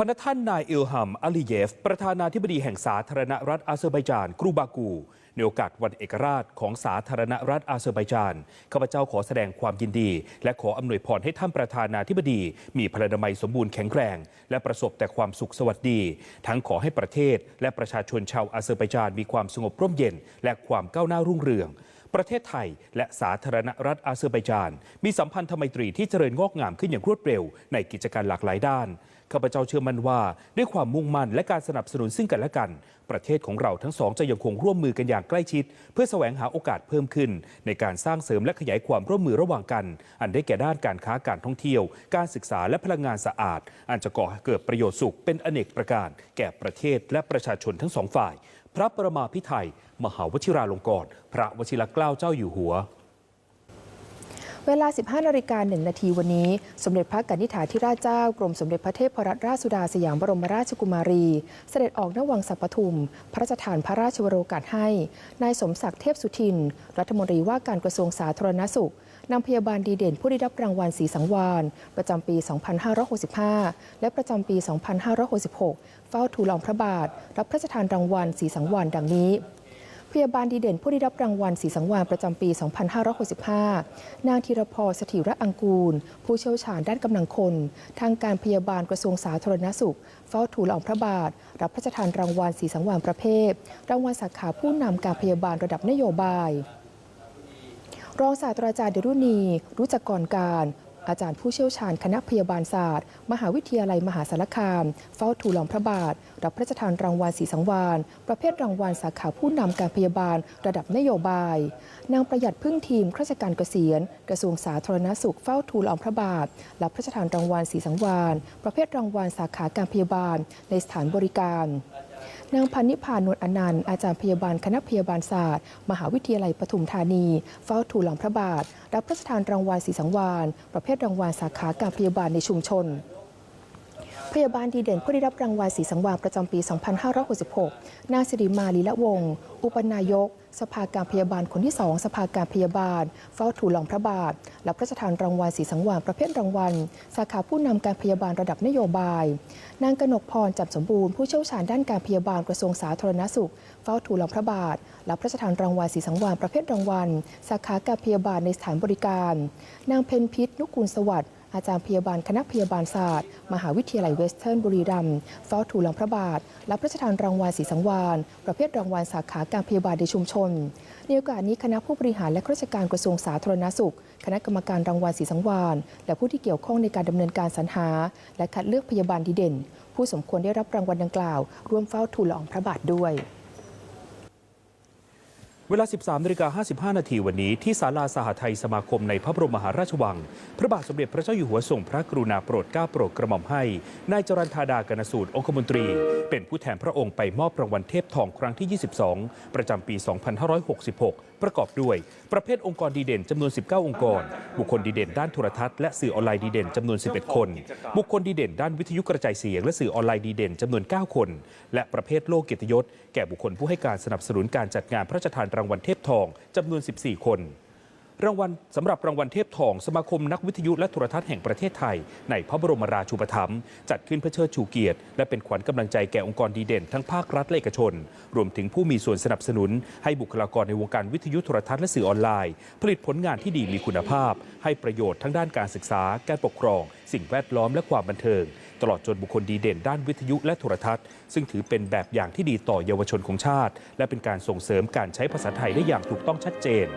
พนักท่านนายอิลฮัมอาลีเยฟ ประธานาธิบดีแห่งสาธารณรัฐอาเซอร์ไบจานกรูบากูในโอกาสวันเอกราชของสาธารณรัฐอาเซอร์ไบจานข้าพเจ้าขอแสดงความยินดี และขออำนวยพรให้ท่านประธานาธิบดี มีพลานามัยสมบูรณ์แข็งแรง และประสบแต่ความสุขสวัสดี ทั้งขอให้ประเทศ และประชาชนชาวอาเซอร์ไบจานมีความสงบร่มเย็น และความก้าวหน้ารุ่งเรืองประเทศไทยและสาธารณรัฐอาเซอร์ไบจาน มีสัมพันธไมตรีที่เจริญงอกงามขึ้นอย่างรวดเร็วในกิจการหลากหลายด้าน ข้าพเจ้าเชื่อมั่นว่า ด้วยความมุ่งมั่นและการสนับสนุนซึ่งกันและกัน ประเทศของเราทั้งสองจะยังคงร่วมมือกันอย่างใกล้ชิด เพื่อแสวงหาโอกาสเพิ่มขึ้น ในการสร้างเสริมและขยายความร่วมมือระหว่างกัน อันได้แก่ด้านการค้าการท่องเที่ยว การศึกษาและพลังงานสะอาด อันจะก่อให้เกิดประโยชน์สุขเป็นอเนกประการ แก่ประเทศและประชาชนทั้งสองฝ่าย พระประมาพิไทยมหาวชิราลงกรณ์พระวชิรเกล้าเจ้าอยู่หัว เวลา 15นาฬิกา1นาทีวันนี้ สมเด็จพระกนิษฐาธิราชเจ้ากรมสมเด็จพระเทพรัตนราชสุดาสยามบรมราชกุมารี เสด็จออกนวังสัปทุม พระราชทานพระราชวโรกาสให้ นายสมศักดิ์เทพสุทิน รัฐมนตรีว่าการกระทรวงสาธารณสุขนำพยาบาลดีเด่นผู้ได้รับรางวัลสีสังวานประจำปี 2565 และประจำปี 2566 เฝ้าทูลองพระบาท รับพระราชทานรางวัลสีสังวานดังนี้ พยาบาลดีเด่นผู้ได้รับรางวัลสีสังวานประจำปี 2565 นางธีรพรสถิระอังกูล ผู้เชี่ยวชาญด้านกำลังคน ทางการพยาบาลกระทรวงสาธารณสุข เฝ้าทูลอองพระบาท รับพระราชทานรางวัลสีสังวานประเภท รางวัลสาขาผู้นำการพยาบาลระดับนโยบาย รองศาสตราจารย์เดรุณีรู้จักก่อนการ อาจารย์ผู้เชี่ยวชาญคณะพยาบาลศาสตร์ มหาวิทยาลัยมหาสารคาม เฝ้าทูลลองพระบาท รับพระราชทานรางวัลสีสังวานประเภทรางวัลสาขาผู้นำการพยาบาลระดับนโยบาย นางประหยัดพึ่งทีมข้าราชการเกษียณ กระทรวงสาธารณสุขเฝ้าทูลลองพระบาท รับพระราชทานรางวัลสีสังวานประเภทรางวัลสาขาการพยาบาลในสถานบริการ นางพันนิพานนวลอนันต์อาจารย์พยาบาลคณะพยาบาลศาสตร์ มหาวิทยาลัยปทุมธานี เฝ้าทูลหลังพระบาท รับพระราชทานรางวัลสีสังวานประเภทรางวัลสาขาการพยาบาลในชุมชน พยาบาลดีเด่นผู้ได้รับรางวัลสีสังวานประจำปี 2566 นางสิริมาลีละวง อุปนายก สภาการพยาบาลคนที่2สภาการพยาบาล เฝ้าทูลหลังพระบาทรับพระราชทานรางวัลสีสังวานประเภทรางวัล สาขาผู้นำการพยาบาลระดับนโยบาย นางกนกพรจับสมบูรณ์ผู้เชี่ยวชาญด้านการพยาบาลกระทรวงสาธารณสุข เฝ้าทูลหลังพระบาทรับพระราชทานรางวัลสีสังวานประเภทรางวัล สาขาการพยาบาลในสถานบริการ นางเพนพิษนุกูลสวัสดิ์ อาจารย์พยาบาลคณะพยาบาลศาสตร์ มหาวิทยาลัยเวสเทิร์นบุรีรัมย์เฝ้าทูลหลังพระบาท รับพระราชทานรางวัลสีสังวานประเภทรางวัลสาขาการพยาบาลในชุมชนในโอกาสนี้คณะผู้บริหารและข้าราชการกระทรวงสาธารณสุข คณะกรรมการรางวัลสีสังวานและผู้ที่เกี่ยวข้องในการดำเนินการสรรหา และคัดเลือกพยาบาลดีเด่น ผู้สมควรได้รับรางวัลดังกล่าว ร่วมเฝ้าทูลละอองพระบาทด้วย เวลา 13นาฬิกา55 นาทีวันนี้ที่ศาลาสหไทยสมาคมในพระบรมมหาราชวัง พระบาทสมเด็จพระเจ้าอยู่หัวทรงพระกรุณาโปรดเกล้าโปรดกระหม่อมให้ นายจรัญธาดากนสูตรองคมนตรี เป็นผู้แทนพระองค์ไปมอบรางวัลเทพทองครั้งที่ 22 ประจำปี 2566 ประกอบด้วย ประเภทองค์กรดีเด่นจำนวน 19 องค์กร บุคคลดีเด่นด้านโทรทัศน์และสื่อออนไลน์ดีเด่นจำนวน 11 คน บุคคลดีเด่นด้านวิทยุกระจายเสียงและสื่อออนไลน์ดีเด่นจำนวน 9 คน และประเภทโลกเกียรติยศแก่บุคคลผู้ให้การสนับสนุนการจัดงานพระราชทานรางวัลเทพทองจำนวน 14 คน รางวัลสำหรับรางวัลเทพทอง สมาคมนักวิทยุและโทรทัศน์แห่งประเทศไทย ในพระบรมราชูปถัมภ์จัดขึ้นเพื่อเชิดชูเกียรติ และเป็นขวัญกำลังใจแก่องค์กรดีเด่นทั้งภาครัฐและเอกชน รวมถึงผู้มีส่วนสนับสนุน ให้บุคลากรในวงการวิทยุโทรทัศน์และสื่อออนไลน์ ผลิตผลงานที่ดีมีคุณภาพ ให้ประโยชน์ทั้งด้านการศึกษา การปกครอง สิ่งแวดล้อมและความบันเทิง ตลอดจนบุคคลดีเด่นด้านวิทยุและโทรทัศน์ ซึ่งถือเป็นแบบอย่างที่ดีต่อเยาวชนของชาติ และเป็นการส่งเสริมการใช้ภาษาไทยได้อย่างถูกต้องชัดเจน